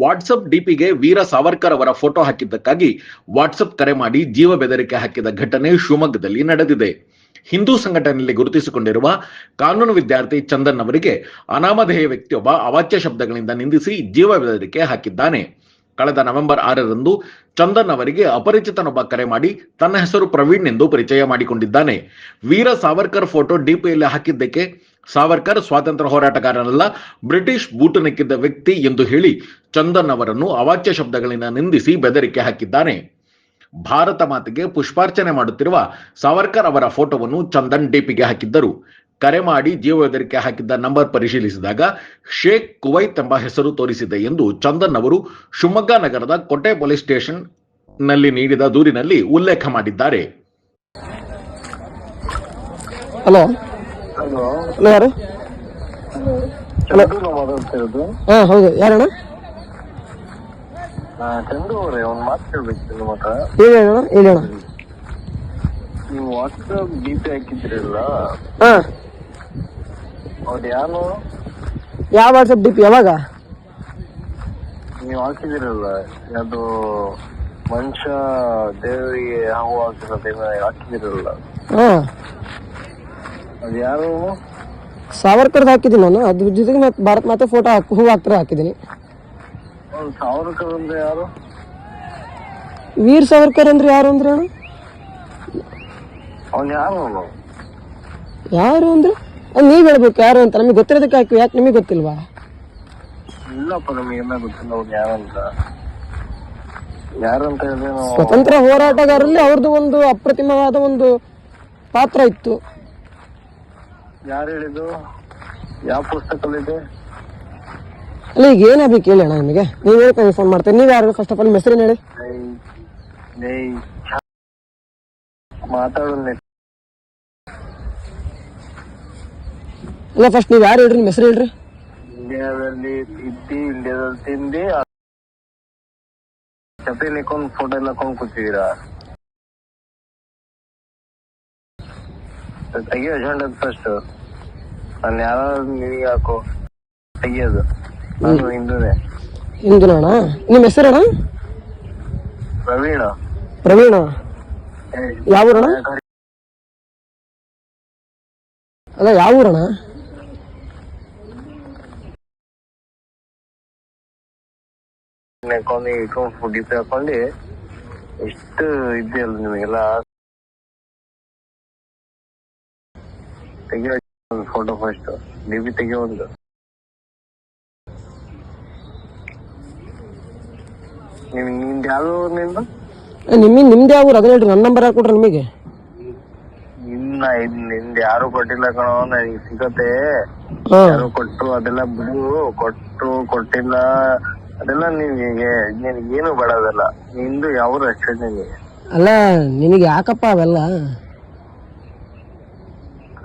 WhatsApp ಡಿಪಿಗೆ ವೀರ ಸಾವರ್ಕರ್ ಅವರ photo ಹಾಕಿದ್ದಕ್ಕಾಗಿ WhatsApp ಕರೆ ಮಾಡಿ ಜೀವ ಬೆದರಿಕೆ ಹಾಕಿದ ಘಟನೆ ಶಿವಮೊಗ್ಗದಲ್ಲಿ ನಡೆದಿದೆ. ಹಿಂದೂ ಸಂಘಟನೆಯಲ್ಲಿ ಗುರುತಿಸಿಕೊಂಡಿರುವ ಕಾನೂನು ವಿದ್ಯಾರ್ಥಿ ಚಂದನ್ ಅವರಿಗೆ ಅನಾಮಧೇಯ ವ್ಯಕ್ತಿಯೊಬ್ಬ ಅವಾಚ್ಯ ಶಬ್ದಗಳಿಂದ ನಿಂದಿಸಿ ಜೀವ ಬೆದರಿಕೆ ಹಾಕಿದ್ದಾನೆ. ಕಳೆದ ನವೆಂಬರ್ ಆರರಂದು ಚಂದನ್ ಅವರಿಗೆ ಅಪರಿಚಿತನೊಬ್ಬ ಕರೆ ಮಾಡಿ ತನ್ನ ಹೆಸರು ಪ್ರವೀಣ್ ಎಂದು ಪರಿಚಯ ಮಾಡಿಕೊಂಡಿದ್ದಾನೆ. ವೀರ ಸಾವರ್ಕರ್ ಫೋಟೋ ಡಿಪಿಯಲ್ಲಿ ಹಾಕಿದ್ದಕ್ಕೆ ಸಾವರ್ಕರ್ ಸ್ವಾತಂತ್ರ್ಯ ಹೋರಾಟಗಾರನಲ್ಲ, ಬ್ರಿಟಿಷ್ ಬೂಟನಕ್ಕಿದ್ದ ವ್ಯಕ್ತಿ ಎಂದು ಹೇಳಿ ಚಂದನ್ ಅವರನ್ನು ಅವಾಚ್ಯ ಶಬ್ದಗಳಿಂದ ನಿಂದಿಸಿ ಬೆದರಿಕೆ ಹಾಕಿದ್ದಾನೆ. ಭಾರತ ಮಾತೆಗೆ ಪುಷ್ಪಾರ್ಚನೆ ಮಾಡುತ್ತಿರುವ ಸಾವರ್ಕರ್ ಅವರ ಫೋಟೋವನ್ನು ಚಂದನ್ ಡಿಪಿಗೆ ಹಾಕಿದ್ದರು. ಕರೆ ಮಾಡಿ ಜೀವ ಬೆದರಿಕೆ ಹಾಕಿದ್ದ ನಂಬರ್ ಪರಿಶೀಲಿಸಿದಾಗ, ಶೇಖ್ ಕುವೈತ್ ಎಂಬ ಹೆಸರು ತೋರಿಸಿದೆ ಎಂದು ಚಂದನ್ ಅವರು ಶಿವಮೊಗ್ಗ ನಗರದ ಕೋಟೆ ಪೊಲೀಸ್ ಸ್ಟೇಷನ್ನಲ್ಲಿ ನೀಡಿದ ದೂರಿನಲ್ಲಿ ಉಲ್ಲೇಖ ಮಾಡಿದ್ದಾರೆ. Hello hello. ಹಲೋ ಯಾರು? ಮಾತಾಡ್ತಿರೋದು ಹಾ ಹೌದು. ಯಾರಣ್ಣ? ಚಂದು ಅವರೇ ಒಂದು ಮಾತು ಕೇಳ್ಬೇಕು ನಿಮ್ಮ ಹತ್ರ ಹೇಳಿ ಅಣ್ಣ ಹೇಳಿ ಅಣ್ಣ. ನೀವು ವಾಟ್ಸಪ್ ಡಿ ಪಿ ಹಾಕಿದ್ರಲ್ಲ? ಹಾ. ಅವ್ರು ಯಾರು? ಯಾವ ವಾಟ್ಸಪ್ ಡಿ ಪಿ ಯಾವಾಗ? ನೀವು ಹಾಕಿದಿರಲ್ಲ ಅದು ಮನುಷ್ಯ ದೇವರಿಗೆ ಹೂವು ಹಾಕಿರೋದೇನ ಹಾಕಿದಿರಲ್ಲ. ಹಾ. ಯಾರು? ಸಾವರ್ಕರ್ದು ಹಾಕಿದ್ದೀನಿ ನಾನು. ಅದ್ರ ಜೊತೆಗೆ ಮತ್ತೆ ಭಾರತ್ ಮಾತೆ ಫೋಟೋ ಹಾಕಿ ಹೂ ಹಾಕ್ತಾರೆ ಹಾಕಿದ್ದೀನಿ. ಸಾವರ್ಕರ್ ಅಂದ್ರೆ ಯಾರು? ವೀರ್ ಸಾವರ್ಕರ್ ಅಂದ್ರೆ ಯಾರು ಅಂದ್ರೆ ಅಣ್ಣ ಅವ್ನು ಯಾರು ಯಾರು ಅಂದ್ರೆ? ಅದ್ ನೀವ್ ಹೇಳ್ಬೇಕು ಯಾರು ಅಂತ. ನಮಗೆ ಗೊತ್ತಿರೋದಕ್ಕೆ ಹಾಕಿ ಯಾಕೆ ನಿಮಗೆ ಗೊತ್ತಿಲ್ವಾ? ಇಲ್ಲಪ್ಪ ನಮಗೆ ಗೊತ್ತಿಲ್ಲ ಅವ್ನು ಯಾರಂತ ಯಾರಂತ ಹೇಳಿದ್ರೆ ನಾವು ಸ್ವತಂತ್ರ ಹೋರಾಟಗಾರರಲ್ಲಿ ಅವ್ರದ್ದು ಒಂದು ಅಪ್ರತಿಮವಾದ ಒಂದು ಪಾತ್ರ ಇತ್ತು. ಯಾರು ಹೇಳಿದ್ದು? ಯಾವ ಪುಸ್ತಕದಲ್ಲಿದೆ? ಅಲ್ಲ ಈಗ ಏನಾಗಬೇಕು ಹೇಳಿ ಅಣ್ಣ ನಿಮಗೆ? ನೀವು ಹೇಳ್ಕೊಂಡು ಫೋನ್ ಮಾಡ್ತೀನಿ ನೀವು ಯಾರು ಫಸ್ಟ್ ಆಫ್ ಆಲ್ ಹೆಸರು ಹೇಳಿ? ಏಯ್, ಏಯ್, ಮಾತಾಡು ನೆಟ್ ಇಲ್ಲ ಫಸ್ಟ್ ನೀವು ಯಾರು ಹೇಳ್ರಿ ನಿಮ್ಮ ಹೆಸರು ಹೇಳ್ರಿ? ಇಂಡಿಯಾದಲ್ಲಿ ಇದ್ದಿ ಇಂಡಿಯಾದಲ್ಲಿ ತಿಂದಿ ಚಪ್ಪಲಿ ನಿಕ್ಕೊಂಡು ಫೋಟೋ ಎಲ್ಲ ಹಾಕೊಂಡು ಕೂತಿದ್ದೀರಾ? ತೆಗಿಯೋ ಅಜೆಂಡದ್ ಫಸ್ಟ್ ನಾನು ಯಾರು ನಿನಗೆ ಹಾಕು ತೆಗಿಯೋದು. ನಾನು ಹಿಂದೂನೇ ಹಿಂದಿನ ಅಣ್ಣ ನಿಮ್ಮ ಹೆಸರಣ್ಣ? ಪ್ರವೀಣ. ಪ್ರವೀಣ? ಯಾವ ಊರಣ್ಣ? ಅಲ್ಲ ಯಾವ ಊರಣ್ಣ? ಇಟ್ಕೊಂಡು ಫುಡ್ ಡಿಪಿ ಹಾಕೊಂಡು ಎಷ್ಟು ಇದೆಯಲ್ಲ ನಿಮಗೆಲ್ಲ? ತೆಗಿಯೋ ಫೋಟೋ ಫಸ್ಟ್ ನೀವು ತೆಗಿಯೋ ಒಂದು ನಿಮ್ನಿಂದ ಯಾವ ನಿಂದ ನಿಮಗೆ ನಿಮ್ದು ಯಾವ ಊರು? ಅದನ್ನ ಹೇಳ್ರಿ ನನ್ನ ನಂಬರ್ ಹಾಕೊಡ್ರಿ ನಿಮಗೆ. ಇನ್ನ ಇದ್ನಿಂದ ಯಾರು ಕೊಟ್ಟಿಲ್ಲ ಕಣೋ ನನಗೆ ಸಿಗತ್ತೆ. ಹಾ. ಯಾರು ಕೊಟ್ಟು ಅದೆಲ್ಲ ಬಿಡು ಕೊಟ್ಟು ಕೊಟ್ಟಿಲ್ಲ. ಅದೆಲ್ಲ ನಿಮ್ಗೆ ನಿನ್ಗ್ ಏನು ಬೇಡ ಅದೆಲ್ಲ. ನಿಂದು ಯಾವ ಅಷ್ಟೇ ನಿನಗೆ. ಅಲ್ಲ ನಿನಗೆ ಯಾಕಪ್ಪ ಅವೆಲ್ಲ?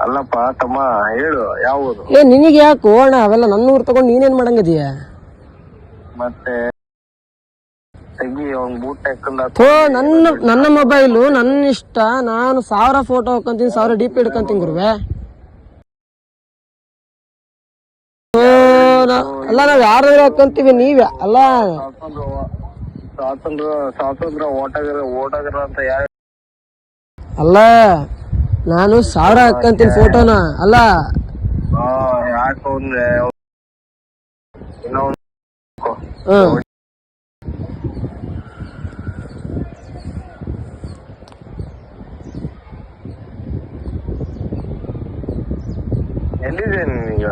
ಅಲ್ಲಪ್ಪ ತಮ್ಮ ಹೇಳು ಯಾವುದು ಏ ನಿನಗೆ ಯಾಕೆ? ಅಣ್ಣ ಅವೆಲ್ಲ ನನ್ನ ಊರು ತಗೊಂಡು ನೀನೇನ್ ಮಾಡಂಗಿದೀಯ? ಮತ್ತೆ ತೆಗಿ ಅವ್ನ್ ಬೂಟ್ ಹಾಕೊಂಡ್ ಥೋ ನನ್ನ ನನ್ನ ಮೊಬೈಲು ನನ್ನ ಇಷ್ಟ. ನಾನು ಸಾವಿರ ಫೋಟೋ ಹಾಕೊಂತೀನಿ ಸಾವಿರ ಡಿ ಪಿ ಹಿಡ್ಕೊಂತೀನಿ ಗುರುವೆ. ಥೋ, ನಾ- ಅಲ್ಲ ನಾವ್ ಯಾರು ಹಾಕೊಂತೀವಿ ನೀವೇ. ಅಲ್ಲ. ಸ್ವಾತಂತ್ರ್ಯ ಸ್ವಾತಂತ್ರ್ಯ ಸ್ವಾತಂತ್ರ್ಯ ಓಟಗಾರ ಓಟಗಾರ ಅಂತ ಯಾರು ಅಲ್ಲ. ನಾನು ಸಾವಿರ ಹಾಕಂತೀನಿ ಫೋಟೋನ ಅಲ್ಲ? ಯಾಕೋ ಅಂದ್ರೆ ಹ್ಮ್ ಎಲ್ಲಿದೆ ನೀನೀಗ